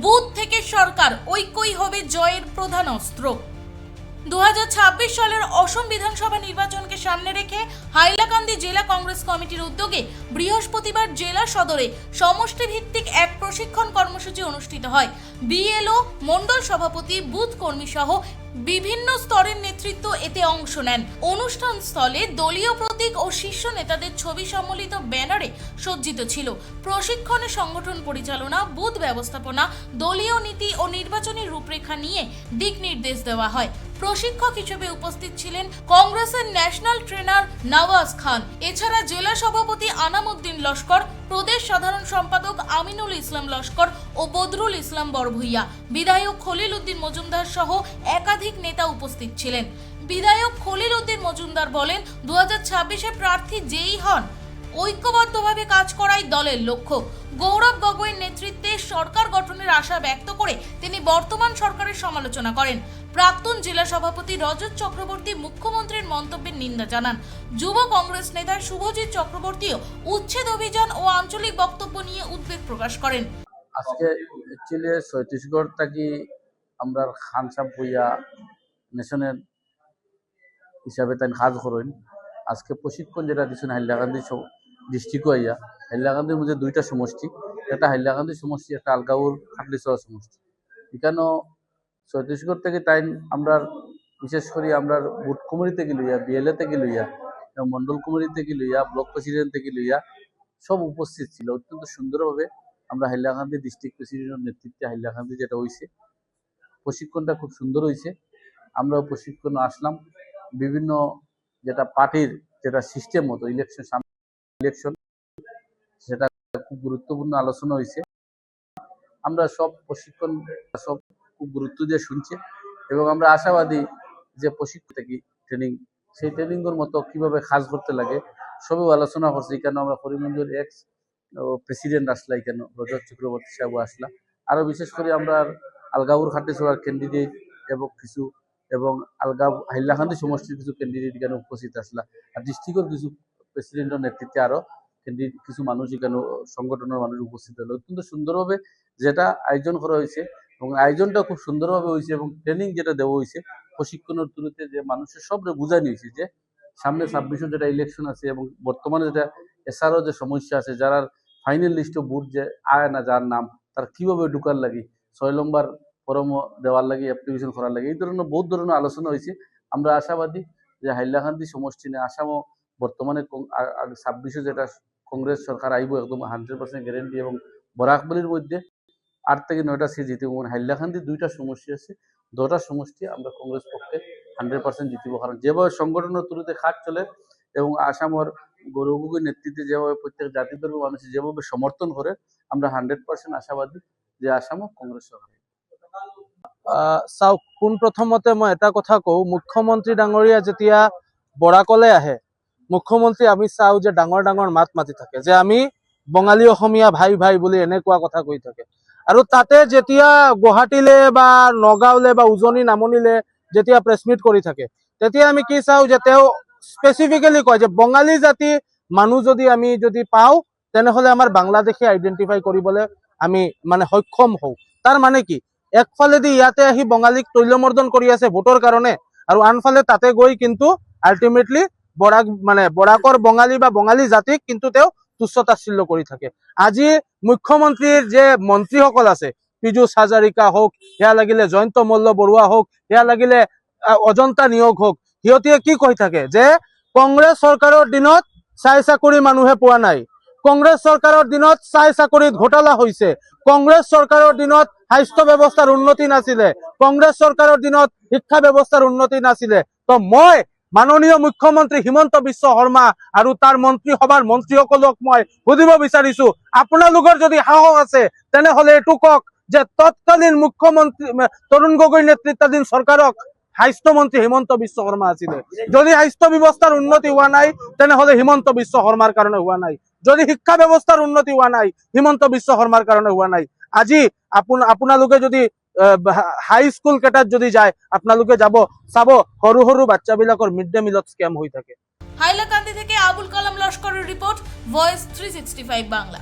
Booth থেকে সরকার ঐক্যই হবে জয়ের প্রধান অস্ত্র। দু হাজার ছাব্বিশ সালের অসম বিধানসভা নির্বাচনকে সামনে রেখে হাইলাকান্দি জেলা কংগ্রেস কমিটির উদ্যোগে বৃহস্পতিবার জেলা সদরে সমষ্টি ভিত্তিক এক প্রশিক্ষণ কর্মসূচি অনুষ্ঠিত হয়। বিএলও, মণ্ডল সভাপতি, বুথ কর্মী সহ বিভিন্ন স্তরের নেতৃত্ব এতে অংশ নেন। অনুষ্ঠান স্থলে দলীয় প্রতীক ও শীর্ষ নেতাদের ছবি সম্বলিত ব্যানারে সজ্জিত ছিল। প্রশিক্ষণে সংগঠন পরিচালনা, বুথ ব্যবস্থাপনা, দলীয় নীতি ও নির্বাচনী রূপরেখা নিয়ে দিক নির্দেশ দেওয়া হয়। প্রশিক্ষক হিসেবে উপস্থিত ছিলেন কংগ্রেসের ন্যাশনাল ট্রেনার নওয়াজ খান। এছাড়া জেলা সভাপতি আনামুদ্দিন লস্কর, প্রদেশ সাধারণ সম্পাদক আমিনুল ইসলাম লস্কর ও বদরুল ইসলাম বড়ভুইয়া বিধায়ক খলিল উদ্দিন মজুমদার সহ একাধিক নেতা উপস্থিত ছিলেন। বিধায়ক খলিল উদ্দিন মজুমদার বলেন দু হাজার প্রার্থী যেই হন ঐক্যবদ্ধভাবে কাজ করাই দলের লক্ষ্য। গৌরব গগৈর নেতৃত্বে সরকার গঠনের আশা ব্যক্ত করে তিনি বর্তমান সরকারের সমালোচনা করেন। প্রাক্তন জেলা সভাপতি রজত চক্রবর্তী মুখ্যমন্ত্রীর মন্তব্যের নিন্দা জানান। যুব কংগ্রেস নেতা শুভজিৎ চক্রবর্তীও উচ্ছেদ অভিযান ও আঞ্চলিক বক্তব্য নিয়ে উদ্বেগ প্রকাশ করেন। আজকে অ্যাকচুয়ালি ছত্তিশগড় থাকি আমরা খানসাব বইয়া নেশনের হিসাবে তাই কাজ করেন। আজকে প্রশিক্ষণ যেটা দিচ্ছেন হাইলাকান্দি ডিস্ট্রিক্ট আইয়া হাইলাকান্দির মধ্যে দুইটা সমষ্টি, একটা হাইলাকান্দি সমষ্টি, একটা আলগাউর খাটলিসরা সমষ্টি। এখানেও ছত্তিশগড় থেকে তাই আমরা বিশেষ করে আমরা বুট কুমারি থেকে লইয়া, বিএলএ থেকে লইয়া মন্ডল কুমারি থেকে লইয়া, ব্লক প্রেসিডেন্ট থেকে লইয়া সব উপস্থিত ছিল। অত্যন্ত সুন্দরভাবে আমরা হাইলাকান্দি ডিস্ট্রিক্ট প্রেসিডেন্টের নেতৃত্বে হাইলাকান্দি যেটা হয়েছে প্রশিক্ষণটা খুব সুন্দর হয়েছে আমরাও প্রশিক্ষণ আসলাম। বিভিন্ন যেটা পার্টির যেটা সিস্টেম মতো ইলেকশন ইলেকশন সেটা খুব গুরুত্বপূর্ণ আলোচনা হয়েছে। আমরা সব প্রশিক্ষণ, সব খুব গুরুত্ব দিয়ে শুনছি এবং আমরা আশাবাদী যে প্রশিক্ষণ থেকে ট্রেনিং সেই ট্রেনিংয়ের মতো কীভাবে কাজ করতে লাগে, সবই আলোচনা করছি। কেন আমরা করিমগঞ্জের এক্স প্রেসিডেন্ট আসলা কেন রজত চক্রবর্তী সাহেব আসলা। আরও বিশেষ করে আমরা আলগাউর খাটিছড়ার ক্যান্ডিডেট এবং কিছু, এবং আলগাও হাইলাকান্দি সমষ্টির কিছু ক্যান্ডিডেট এখানে উপস্থিত আসলা। আর ডিস্ট্রিক্টের কিছু প্রেসিডেন্টের নেতৃত্বে আরও কেন্দ্রিক কিছু মানুষ এখানে, সংগঠনের মানুষ উপস্থিত হলো। অত্যন্ত সুন্দরভাবে যেটা আয়োজন করা হয়েছে এবং আয়োজনটা খুব সুন্দরভাবে হয়েছে এবং ট্রেনিং যেটা দেওয়া হয়েছে, প্রশিক্ষণের থ্রুতে যে মানুষের সব বোঝানো নিয়েছে যে সামনে ছাব্বিশে যেটা ইলেকশন আছে এবং বর্তমানে যেটা এসআরও যে সমস্যা আছে, যারা ফাইনাল লিস্টে বুথ যে আয় না যার নাম, তার কীভাবে ঢুকার লাগি, ছয় নম্বর ফরম দেওয়ার লাগে অ্যাপ্লিকেশন করার লাগে, এই ধরনের বহুত ধরনের আলোচনা হয়েছে। আমরা আশাবাদী যে হাইলাকান্দি সমষ্টি নিয়ে আসামও বর্তমানে ছাব্বিশে যেটা কংগ্রেস সরকার আইব, একদম হান্ড্রেড পার্সেন্ট গ্যারেন্টি এবং বরাকবলির মধ্যে আট থেকে নয়টা সিট জিতিব। মানে হাইলাকান্দি দুইটা সমষ্টি আছে দুটা সমষ্টি আমরা কংগ্রেস পক্ষে হান্ড্রেড পার্সেন্ট জিতিব। কারণ যেভাবে সংগঠনের থ্রুতে খাট চলে এবং আসামর গৌরবগোগের নেতৃত্বে যেভাবে প্রত্যেক জাতি ধর্ম মানুষ যেভাবে সমর্থন করে, আমরা হান্ড্রেড পার্সেন্ট আশাবাদী যে আসামও কংগ্রেস সরকার। চাওক পোনপ্ৰথমতে মই এটা কথা কওঁ মুখ্যমন্ত্ৰী ডাঙৰীয়া যেতিয়া বৰাকলে আহে মুখ্যমন্ত্ৰী আমি চাওঁ যে ডাঙৰ ডাঙৰ মাত মাতি থাকে, যে আমি বঙালী অসমীয়া ভাই ভাই বুলি এনেকুৱা কথা কৈ থাকে। আৰু তাতে যেতিয়া গুৱাহাটীলে বা নগাঁওলে বা উজনি নামনিলে যেতিয়া প্ৰেছ মিট কৰি থাকে, তেতিয়া আমি কি চাওঁ যে তেওঁ স্পেচিফিকেলি কয় যে বঙালী জাতি মানুহ যদি আমি যদি পাওঁ, তেনেহলে আমাৰ বাংলাদেশে আইডেন্টিফাই কৰিবলৈ আমি মানে সক্ষম হওঁ। তাৰ মানে কি? একফালেদি ইয়াতে আহি বঙালীক তৈলমৰ্দন কৰি আছে ভোটৰ কাৰণে, আৰু আনফালে তাতে গৈ কিন্তু আল্টিমেটলি বৰাক মানে বৰাকৰ বঙালী বা বঙালী জাতিক কিন্তু তেওঁ তুচ্ছ থাকে। আজি মুখ্যমন্ত্ৰীৰ যে মন্ত্ৰীসকল আছে, পীযুষ হাজাৰিকা হওক, সেয়া লাগিলে জয়ন্ত মল্ল বৰুৱা হওক, সেয়া লাগিলে অজন্তা নিয়োগ হওক সিহঁতে কি কৈ থাকে যে, কংগ্ৰেছ চৰকাৰৰ দিনত চাই চাকৰি মানুহে পোৱা নাই। কংগ্ৰেছ চৰকাৰৰ দিনত চাই চাকৰিত ঘোটালা হৈছে। কংগ্ৰেছ চৰকাৰৰ দিনত স্বাস্থ্য ব্যৱস্থাৰ উন্নতি নাছিলে। কংগ্ৰেছ চৰকাৰৰ দিনত শিক্ষা ব্যৱস্থাৰ উন্নতি নাছিলে। তো মই মাননীয় মুখ্যমন্ত্ৰী হিমন্ত বিশ্ব শৰ্মা আৰু তাৰ মন্ত্ৰীসভাৰ মন্ত্ৰীসকলক মই সুধিব বিচাৰিছো। আপোনালোকৰ যদি সাহস আছে তেনেহলে এইটো কওক যে তৎকালীন মুখ্যমন্ত্ৰী ম, তৰুণ গগৈ নেতৃত্বাধীন চৰকাৰক স্বাস্থ্যমন্ত্ৰী হিমন্ত বিশ্ব শৰ্মা আছিলে। যদি স্বাস্থ্য ব্যৱস্থাৰ উন্নতি হোৱা নাই তেনেহলে হিমন্ত বিশ্ব শৰ্মাৰ কাৰণে হোৱা নাই। যদি শিক্ষা ব্যৱস্থাৰ উন্নতি হোৱা নাই হিমন্ত বিশ্ব শৰ্মাৰ কাৰণে হোৱা নাই। আজি আপোন আপোনালোকে যদি হাই স্কুল কেইটাত যদি যায়, আপোনালোকে যাব। চাব, সৰু সৰু বাচ্চাবিলাকৰ মিড ডে মিলত স্কেম হৈ থাকে। হাইলাকান্দি থেকে আবুল কালাম লস্করের রিপোর্ট ভয়েস থ্রি বাংলা।